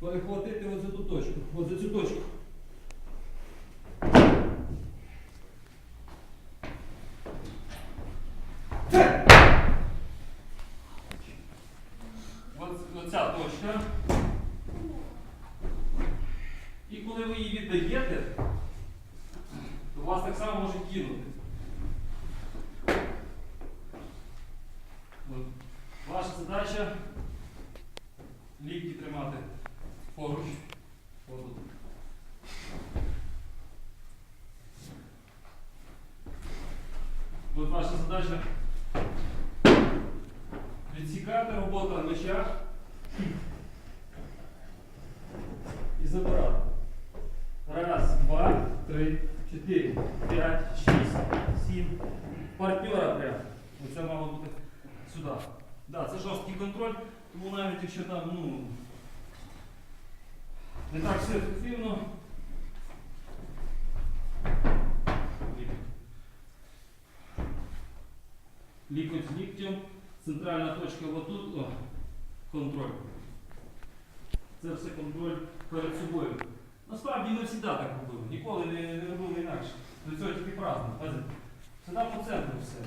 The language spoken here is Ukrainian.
перехватити ось ту точку, оцю цю точку. Оця точка. І коли ви її віддаєте, то вас так само може кинути. Ваша задача лікті тримати. поруч. Отут. От ваша задача відсікати робота меча і забирати. Раз, два, три, чотири, п'ять, шість, сім. Партнера прям. Оце мало бути сюди. Да, це жорсткий контроль, тому навіть якщо там ну, не так все ефективно. Лікоть з ліктем, центральна точка отут, о, контроль. Це все контроль перед собою. Насправді ми завжди так робили, ніколи не, робили інакше. До цього тільки праздник. Завжди по центру все.